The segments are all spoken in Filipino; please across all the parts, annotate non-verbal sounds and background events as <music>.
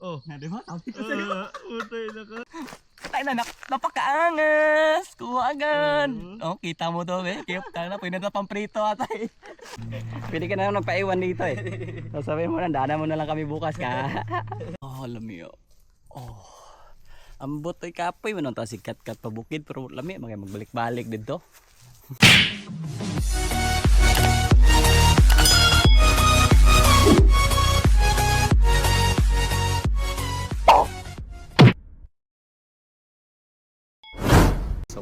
Oh. Na, di ba? Sabi ko sa'yo. Utay na ka. Ay na, nak- napakaangas! Kuha agad! Mm. Oh, kita mo to, eh. Kaya na, pwede na pang prito ata eh. Pwede ka na nagpaiwan dito eh. So mo na, daanan mo na lang kami bukas ka. <laughs> oh, lami oh. Oh. Ambot ay kapoy mo nang sikat kat pa bukid pero lami magay magbalik-balik dito.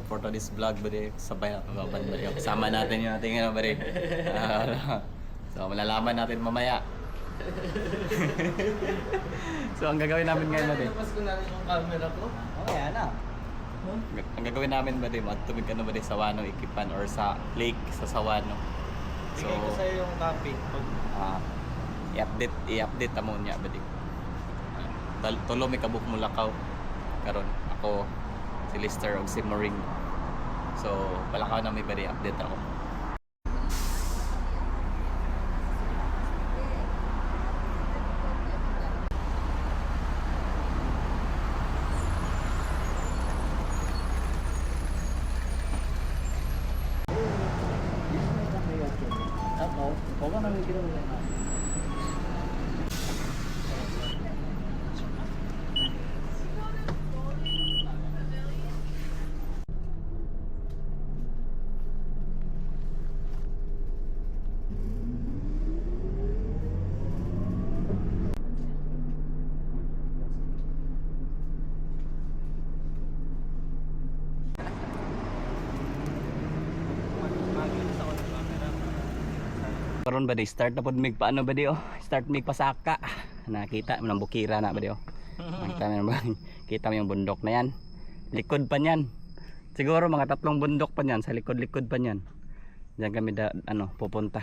For today's vlog, bari, sabay na baban bari. Kasama natin yung ating ano. Ah, <laughs> so malalaman natin mamaya. <laughs> so ang gagawin namin ngayon bari. Tapos ko na rin yung camera ko. Oh, yan na. Ang gagawin namin bari, magtubig ka na bari sa Wano Ikipan or sa lake sa Sawano. So, Bigay ko sa'yo yung. Pag ah i-update, i-update amo niya. Tal- Tulo may kabuk mo lakaw. Karon ako si Lister og si Moring. So, palakaw na may bari update. Ako, ako na may ginawa na. Karon ba di start na pod mig paano ba di oh? Start mig pasaka. Nakita mo ng bukira na ba di oh? Nakita mo ba? <laughs> Kita mo yung bundok na yan. Likod pa niyan. Siguro mga tatlong bundok pa niyan sa likod-likod pa niyan. Diyan kami da, ano pupunta.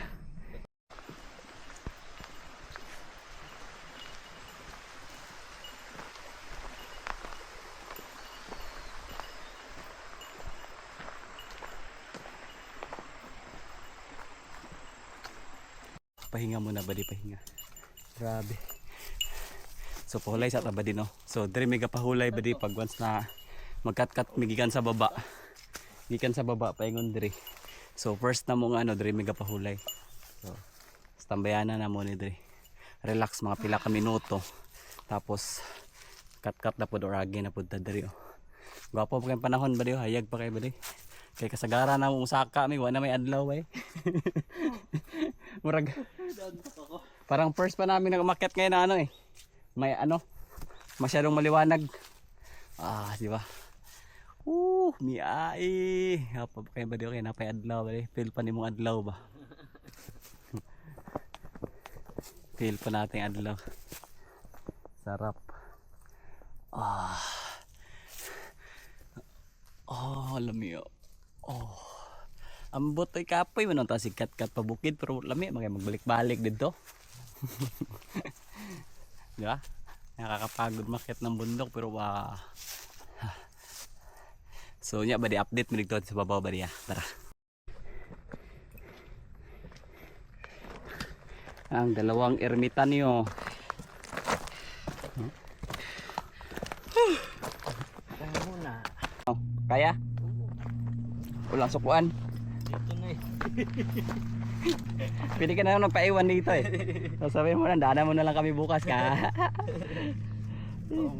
Pahinga muna ba di pahinga. Grabe. So pahulay sa taba din no. So dire mega pahulay ba di pag once na magkat-kat migikan sa baba. Gikan sa baba paingon dire. So first na mo nga ano dire mega pahulay. So stambayana na mo ni dire. Relax mga pila ka minuto. Tapos kat-kat na pud or agi na pud ta dire. oh. Gwapo pa kay panahon ba di oh? hayag pa kay ba di. Kay kasagaran na mong saka mi wala may adlaw eh. <laughs> Murag Parang first pa namin na umakyat ngayon na ano eh. May ano, masyadong maliwanag. Ah, di ba? Uh, miai. Apa ba kayo ba di okay napay adlaw ba di? Feel pa ni mong adlaw ba? <laughs> Feel pa natin adlaw. Sarap. Ah. Oh, alam yun. Oh. Ambot ay kapoy man ta sikat kat pa bukid pero lami magay magbalik-balik dito. <laughs> Di ba? Nakakapagod makit ng bundok pero wa <sighs> So nya ba di update mo dito sa babaw ba diya? Tara. Ang dalawang. Kaya muna. Oh, kaya? Ulang sukuan. Eh. <laughs> Pwede ka na nagpaiwan dito eh. Sasabihin mo na, daanan mo na lang kami bukas ka. <laughs> Oh.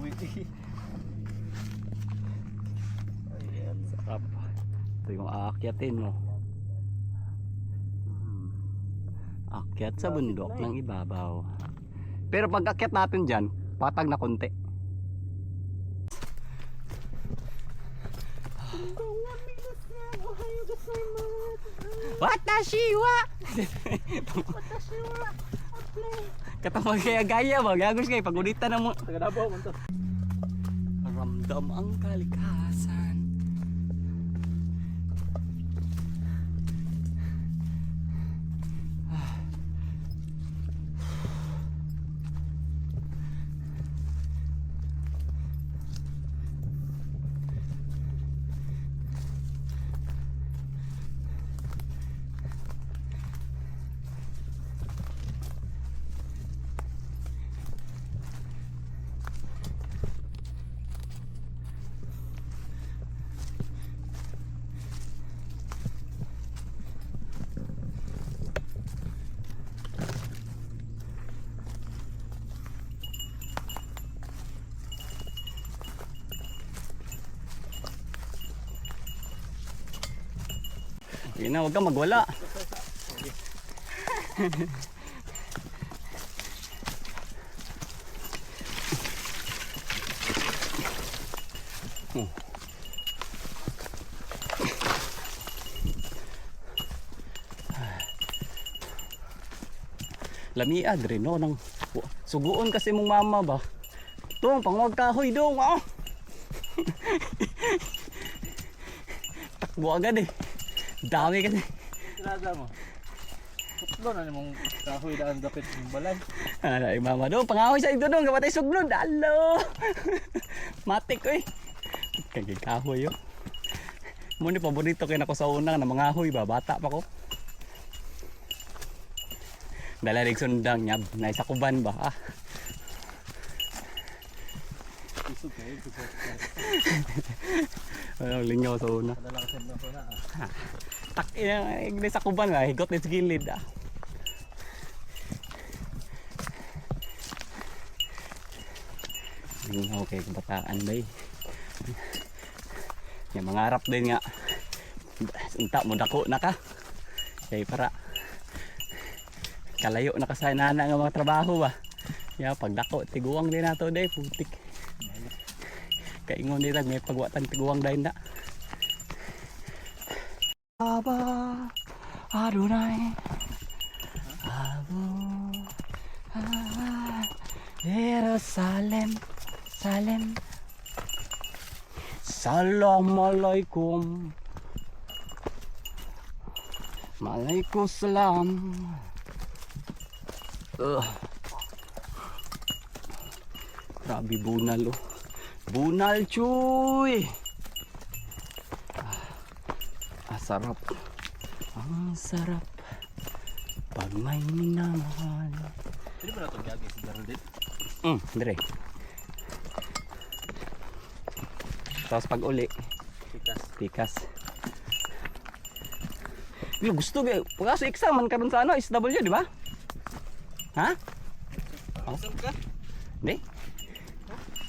Ayan. Sarap. Ito yung aakyatin mo. Hmm. Akyat sa bundok ng ibabaw. Pero pag akyat natin dyan, patag na konti. Watashi wa! <laughs> Katawag kaya gaya ba? Gagos kayo, pagulitan na mo. To. Ramdam ang kalikasan. Sige na, huwag kang magwala. Oh. Lamia dre no nang suguon kasi mong mama ba. Dong pangwag kahoy dong ah. <laughs> Takbo agad eh. Dami kasi. Tirada mo. Kutlo na mong kahoy daan dapit ng balay. Ay mama dong pangahoy sa ito dong gamatay suglod. Alo. <laughs> Matik ko eh. Kagig kahoy yo. Mo ni paborito kay nako sa unang na mga ahoy ba bata pa ko. Dalalig sundang niya na isa kuban ba ah. Isog kayo. Isog <laughs> Ano lingaw sa una. Padala ka sa ko na ah. Tak ina sa kuban ba higot ni gilid ah. Lingaw kay kabataan ba. Yung mga harap din nga. Unta mo dako na ka. Kay para kalayo na ka sa nana nga mga trabaho ba. Ya pagdako tiguang din nato day putik. Kaingon nila may pagwatan tiguang dahin na. Aba Adonai Abu ah, Jerusalem Salem Assalamualaikum Waalaikumsalam uh. Grabe bunal oh Bunal cuy Ah, sarap. Ang sarap. Pag may minamahal. Pwede ba na ito gagi si Geraldine? Mm, dire. Tapos pag uli, Tikas. pikas. Yo, gusto ba? Pagkaso exam man karon sa ano, SW, di ba? Ha? Oh. Isog ka? Di?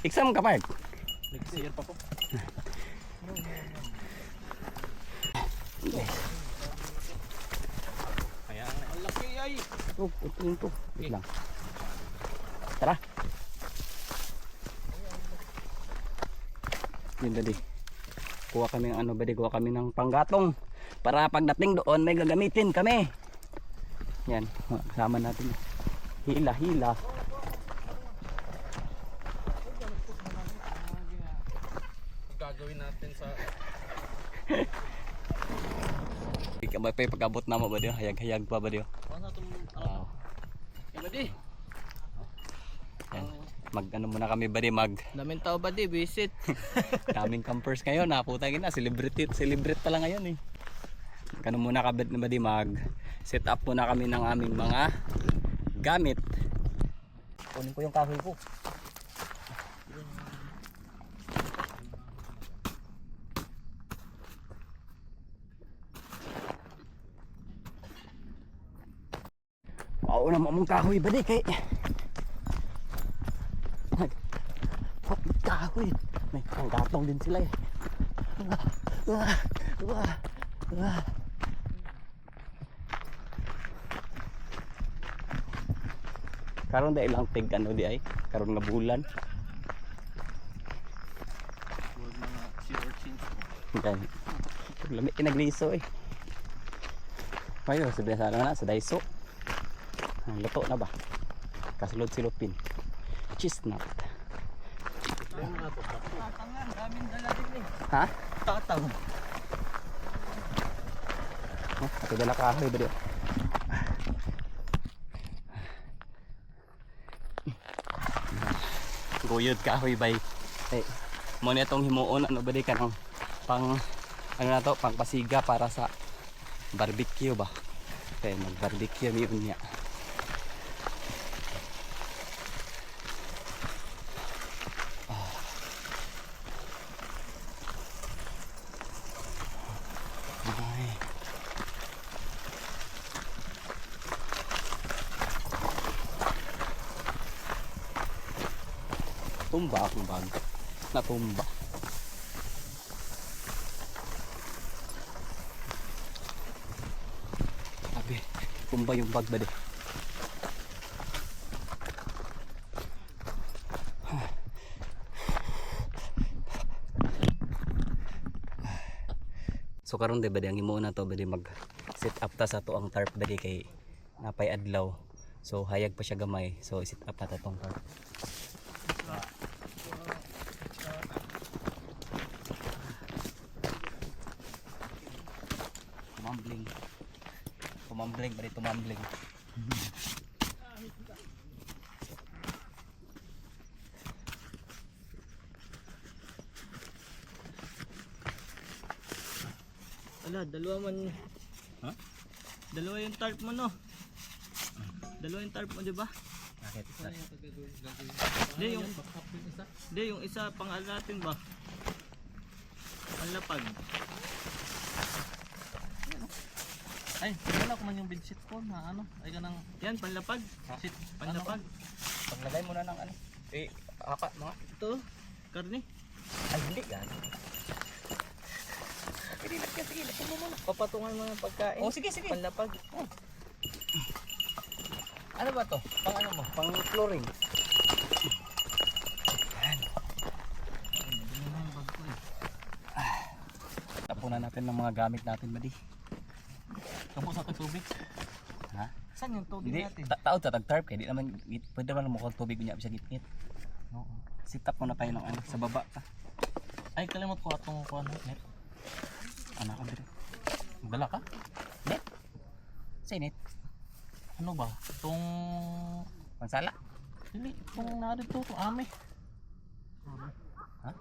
Exam ka pa. Next year pa po. Kaya ang laki ay. Oh, yun to. Wait lang. Tara. Yun dali. Kuha kami ng ano ba kuha kami ng panggatong. Para pagdating doon may gagamitin kami. Yan, kasama natin. Hila, hila. Gagawin natin sa... <laughs> Ikaw ba pa pag-abot na mo ba diyo? Hayag-hayag pa ba diyo? Ano na itong... Ano? Wow. Eh, badi. Yan. Mag ano muna kami ba di mag Daming tao badi, visit. <laughs> daming campers ngayon ha. Puta na, celebrity, celebrate pala ngayon eh. Kano muna kabit na ba di mag set up muna kami ng aming mga gamit. Kunin ko yung kahoy ko. Oo na mong kahoy ba di kay Nag kahoy. May panggatong din sila eh. Ah, ah, ah. Karon da ilang tig ano di ay? Karon nga bulan. Dahil lami inagliso eh. Sabi sa lang na sa Daiso. Ang luto na ba? Kasulod si Lupin. Cheese nut. Na ito? Tatangan, daming dala din eh. Ha? Tatang. Oh, ato dala kahoy ba di? Guyod kahoy bay. Eh, mo na itong himuon ano ba di ka ng pang ano na to, pang pasiga para sa barbecue ba? Kaya mag barbecue yun niya. Ay. Tumba akong bag. Natumba. tumba yung bag ba. So karon di ba di ang imo na to ba di mag set up ta sa to ang tarp ba di kay napay adlaw. So hayag pa siya gamay. So set up na ta tong tarp. Tumambling. Tumambling ba di tumambling. Ala, dalawa man. Ha? Dalawa yung tarp mo no. Dalawa yung tarp mo, di ba? Bakit? Hindi yung Hindi yung isa pang ano natin ba? Panlapag. Ay, wala ko man yung bedsheet ko na ano. Ay ka nang Yan, panlapag. shit. Panlapag. Paglagay mo na ng ano. Eh, haka mga. Ito, karne. Ay, hindi yan. Papatungan mo ng pagkain. Oh, sige, sige. Panlapag. Ano ba to? Pang ano mo? Pang flooring. Tapunan natin ng mga gamit natin, Badi. Tapos sa tubig. Ha? Saan yung tubig Hindi, natin? ta taod sa tag-tarp kaya di naman, pwede naman mo kung tubig niya sa gitgit. Oo. Sit up muna tayo ng ano, sa baba ka. Ay, kalimot ko atong kuan net. Ano ka dire? Dala ka? Net? Sa init? Ano ba? Itong Pansala? Dili, itong narito, itong ame. Ha?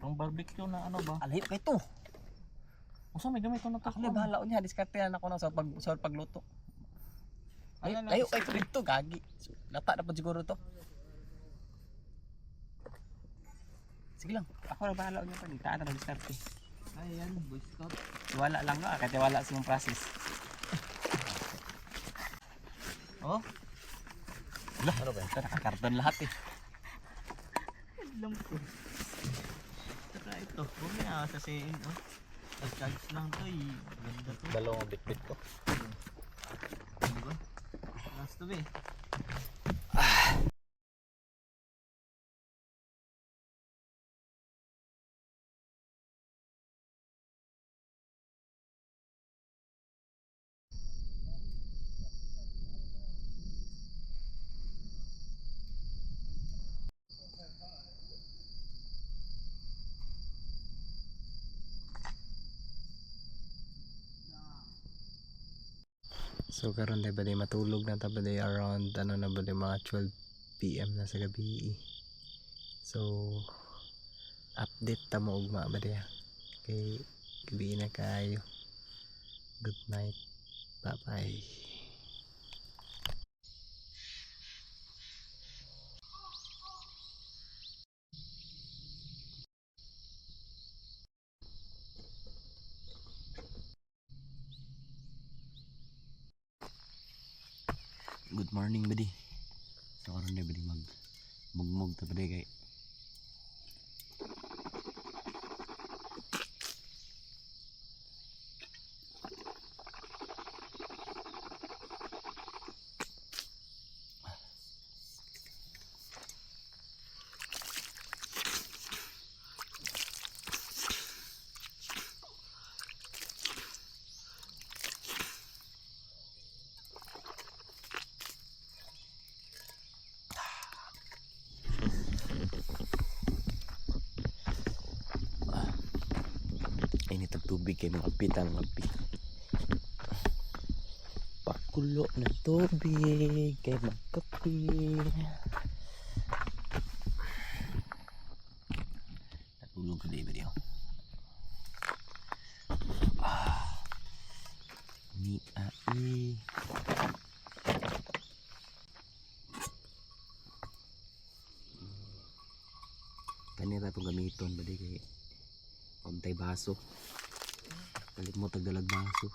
Itong barbecue na ano ba? Alahip ka ito. Usa may gamit ko na to. Ako na bahala niya, diskartehan ako na sa pag sa pagluto. Ay, Ano ayo ay tubig to, gagi. Lata po siguro to. Sige lang, ako na bahala niya pag taan na diskarte. Ayan, Boy Scout. Wala lang na, kaya wala sa yung process. <laughs> Oh, Wala, ano ba? Ito nakakarton lahat eh. alam ko. Saka ito, huwag na sasayin, oh. Charge lang to, eh. Ganda to. Dalawang bit-bit ko. Ano ba? Last to be. So karon na ba matulog na ta ba around ano na ba mga 12 PM na sa gabi. So update ta mo ugma ba day. Kay gabi na kayo. Good night. Bye bye. Good morning, buddy. So, karon na buddy mag mugmug ta tubig kay mga pita mga pi. Pakulo na tubig kay magkapi. natulog ka buddy. oh. Ah. Ni ai. Kanira itong gamiton ba di kay pantay baso. Kalit mo tagdalag baso.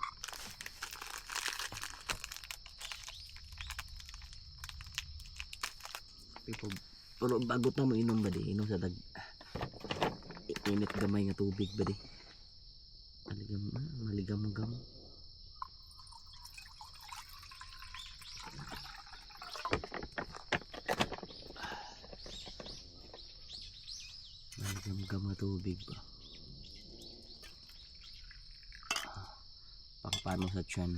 People, pero bagot na mo inom ba di? Inom sa dag... Ah, init gamay nga tubig ba di? Maligam, ah, maligam ang gamo. Maligam gamo tubig ba? Pakapano sa tiyan.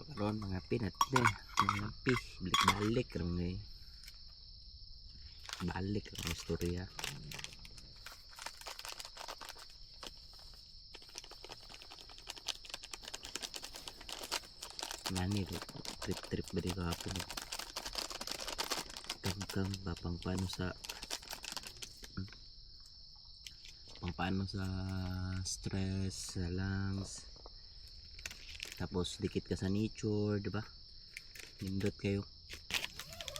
Pagkaroon mga pinat na mga pi balik-balik rong eh balik ang istorya Nani ko trip trip ba di kahapon? Kang ba pang paano sa pang paano sa stress sa lungs? Tapos dikit ka sa nature di ba? Nindot kayo.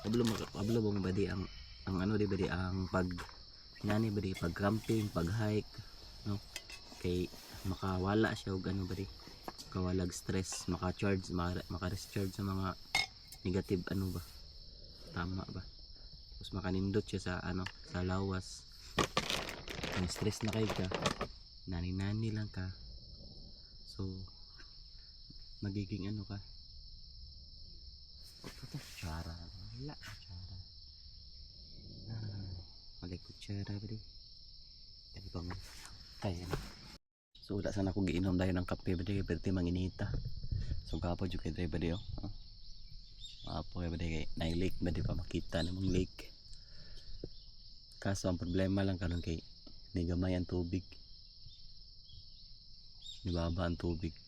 Pablo maka pablo bang ba di ang ang ano di ba di ang pag nani ba di pag camping pag hike no? Kay makawala siya og ano ba di kawalag stress maka-charge maka- maka-recharge sa mga negative ano ba? Tama ba? Tapos makanindot siya sa ano sa lawas. Kung stress na kayo ka. Nani-nani lang ka. So magiging ano ka? Kutsara. Wala kutsara. Ah, wala kutsara ba di Dali bang kaya na So wala sana ako giinom dahil ng kape ba di pwede manginita. So gapo jud kay dre ba di oh. Apo kay ba di kay na lake ba di pa makita na mong lake. Kaso ang problema lang karon kay ni gamay ang tubig. Ni baba ang tubig.